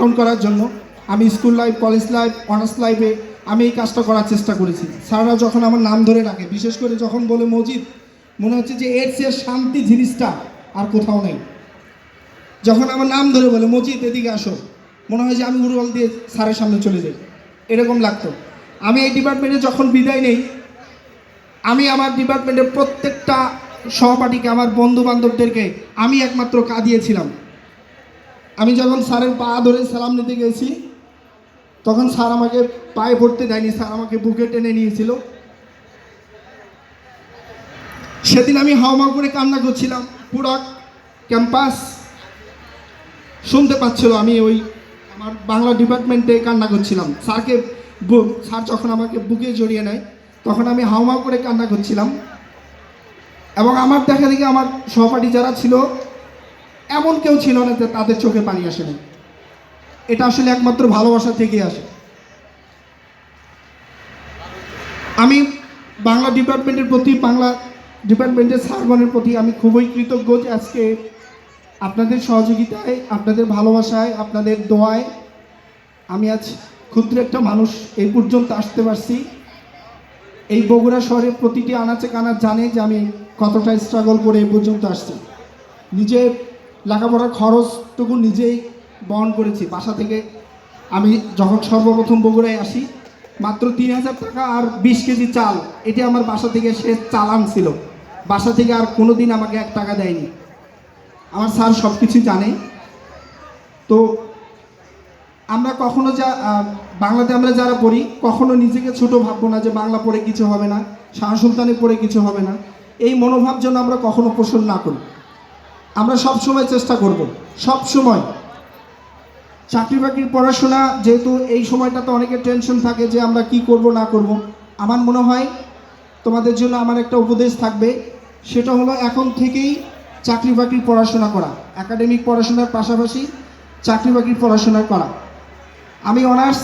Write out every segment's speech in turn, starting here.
পালন করার জন্য আমি school life, college life, honours লাইফে আমি এই কাজটা করার চেষ্টা করেছি। স্যাররা যখন আমার নাম ধরে রাখে, বিশেষ করে যখন বলে, মজিদ, মনে হচ্ছে যে এর শান্তি জিনিসটা আর কোথাও নেই। যখন আমার নাম ধরে বলে, মজিদ, এদিকে আসো। মনে হয় যে আমি উড়বল দিয়ে স্যারের সামনে চলে যাই। এরকম লাগতো। আমি এই ডিপার্টমেন্টে যখন বিদায় নেই, আমি আমার ডিপার্টমেন্টের প্রত্যেকটা সহপাঠীকে, আমার বন্ধু বান্ধবদেরকে আমি একমাত্র কাঁদিয়েছিলাম। আমি যখন স্যারের পা ধরে সালাম নিতে গেছি, তখন স্যার আমাকে পায়ে পড়তে দেয়নি, স্যার আমাকে বুকে টেনে নিয়েছিল। সেদিন আমি হাওমা করে কান্না করছিলাম পুরো ক্যাম্পাস। শুনতে পাচ্ছিল আমি ওই আমার বাংলা ডিপার্টমেন্টে কান্না করছিলাম। স্যারকে স্যার যখন আমাকে বুকে জড়িয়ে নেয়, তখন আমি হাওমা করে কান্না করছিলাম। এবং আমার দেখা দেখি আমার সহপাঠী যারা ছিল এমন কেউ ছিল না যে তাদের চোখে পানি আসে না এটা আসলে একমাত্র ভালোবাসা থেকে আসে। আমি বাংলা ডিপার্টমেন্টের প্রতি, বাংলা ডিপার্টমেন্টের সার্গনের প্রতি আমি খুবই কৃতজ্ঞ যে আজকে আপনাদের সহযোগিতায়, আপনাদের ভালোবাসায়, আপনাদের দোয়ায় আমি আজ ক্ষুদ্র একটা মানুষ এই পর্যন্ত আসতে পারছি। এই বগুড়া শহরের প্রতিটি আনাচে কানা জানে যে আমি কতটা স্ট্রাগল করে এই পর্যন্ত আসছি। নিজে লেখাপড়ার খরচটুকু নিজেই বহন করেছি। বাসা থেকে আমি যখন সর্বপ্রথম বগুড়ায় আসি, মাত্র তিন হাজার টাকা আর বিশ কেজি চাল, এটি আমার বাসা থেকে সে চালান ছিল। বাসা থেকে আর কোনো দিন আমাকে এক টাকা দেয়নি। আমার স্যার সব কিছু জানে। তো আমরা কখনো যা বাংলাতে আমরা যারা পড়ি, কখনো নিজেকে ছোট ভাববো না যে বাংলা পড়ে কিছু হবে না, শাহ সুলতানে পড়ে কিছু হবে না। এই মনোভাব যেন আমরা কখনো পোষণ না করি। আমরা সব সময় চেষ্টা করব, সব সময়। চাকরি বাকরির পড়াশোনা, যেহেতু এই সময়টাতে অনেকের টেনশন থাকে যে আমরা কি করব, না করব। আমার মনে হয় তোমাদের জন্য আমার একটা উপদেশ থাকবে, সেটা হলো এখন থেকেই চাকরি বাকরির পড়াশোনা করা একাডেমিক পড়াশোনার পাশাপাশি চাকরি বাকরির পড়াশোনা করা। আমি অনার্স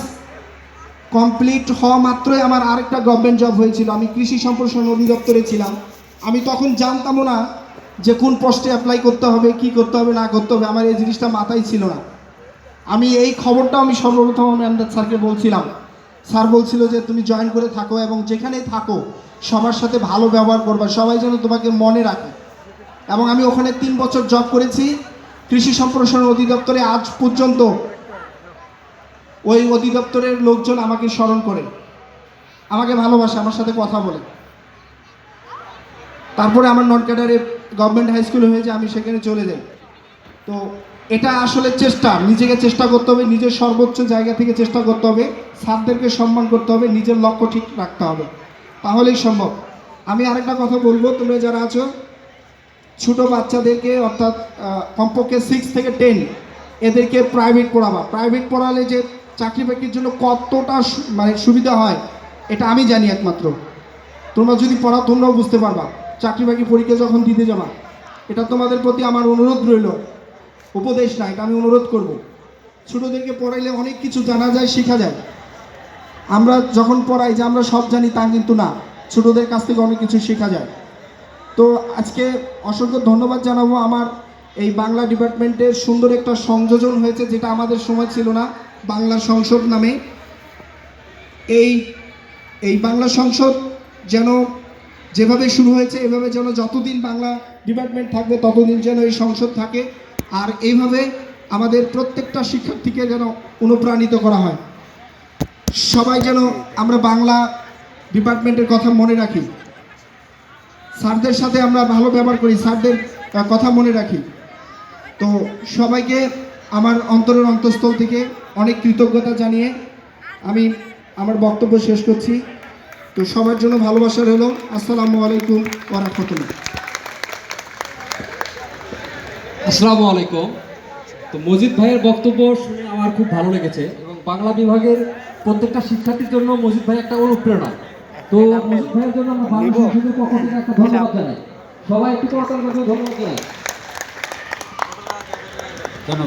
কমপ্লিট হওয়া মাত্রই আমার আরেকটা গভর্নমেন্ট জব হয়েছিল, আমি কৃষি সম্প্রসারণ অধিদপ্তরে ছিলাম। আমি তখন জানতামও না যে কোন পোস্টে অ্যাপ্লাই করতে হবে, কি করতে হবে, না করতে হবে, আমার এই জিনিসটা মাথায় ছিল না। আমি এই খবরটা আমি সর্বপ্রথম আমি আমদাদ স্যারকে বলছিলাম। স্যার বলছিল যে তুমি জয়েন করে থাকো এবং যেখানেই থাকো, সবার সাথে ভালো ব্যবহার করবা, সবাই যেন তোমাকে মনে রাখে। এবং আমি ওখানে তিন বছর জব করেছি, কৃষি সম্প্রসারণ অধিদপ্তরে আজ পর্যন্ত ওই অধিদপ্তরের লোকজন আমাকে স্মরণ করে, আমাকে ভালোবাসে, আমার সাথে কথা বলে। তারপরে আমার নন ক্যাডারে গভর্নমেন্ট হাই স্কুল হয়েছে আমি সেখানে চলে যাই। তো এটা আসলে চেষ্টা, নিজেকে চেষ্টা করতে হবে, নিজের সর্বোচ্চ জায়গা থেকে চেষ্টা করতে হবে, স্যারদেরকে সম্মান করতে হবে, নিজের লক্ষ্য ঠিক রাখতে হবে। তাহলেই সম্ভব। আমি আরেকটা কথা বলব, তোমরা যারা আছো, ছোটো বাচ্চাদেরকে অর্থাৎ কমপক্ষে সিক্স থেকে টেন এদেরকে প্রাইভেট পড়াবা। প্রাইভেট পড়ালে যে চাকরি বাকরির জন্য কতটা মানে সুবিধা হয়, এটা আমি জানি একমাত্র। তোমরা যদি পড়া তোমরাও বুঝতে পারবা। চাকরি বাকরি পরীক্ষা যখন দিতে যাবা, এটা তোমাদের প্রতি আমার অনুরোধ রইল। উপদেশ না এটা আমি অনুরোধ করব। ছোটোদেরকে পড়াইলে অনেক কিছু জানা যায়, শেখা যায়। আমরা যখন পড়াই যে আমরা সব জানি, তা কিন্তু না। ছোটোদের কাছ থেকে অনেক কিছু শেখা যায়। তো আজকে অসংখ্য ধন্যবাদ জানাব। আমার এই বাংলা ডিপার্টমেন্টের সুন্দর একটা সংযোজন হয়েছে, যেটা আমাদের সময় ছিল না, বাংলা সংসদ নামে। এই এই বাংলা সংসদ যেন যেভাবে শুরু হয়েছে, এভাবে যেন যতদিন বাংলা ডিপার্টমেন্ট থাকবে, ততদিন যেন এই সংসদ থাকে। আর এইভাবে আমাদের প্রত্যেকটা শিক্ষার্থীকে যেন অনুপ্রাণিত করা হয়। সবাই যেন আমরা বাংলা ডিপার্টমেন্টের কথা মনে রাখি। স্যারদের সাথে আমরা ভালো ব্যবহার করি, স্যারদের কথা মনে রাখি। তো সবাইকে আমার অন্তরের অন্তঃস্থল থেকে অনেক কৃতজ্ঞতা জানিয়ে আমি আমার বক্তব্য শেষ করছি। তো সবার জন্য ভালোবাসা রইল। আসসালামু আলাইকুম ওরহমতুল্লাহ আসসালামু আলাইকুম। তো মজিদ ভাইয়ের বক্তব্য শুনে আমার খুব ভালো লেগেছে এবং বাংলা বিভাগের প্রত্যেকটা শিক্ষার্থীর জন্য মজিদ ভাই একটা অনুপ্রেরণা। তো মজিদ ভাইয়ের জন্য আমরা বাংলা সংসদের পক্ষ থেকে একটা ধন্যবাদ জানাই। সবাই একটু করতাল ধন্যবাদ জানাই। ধন্যবাদ।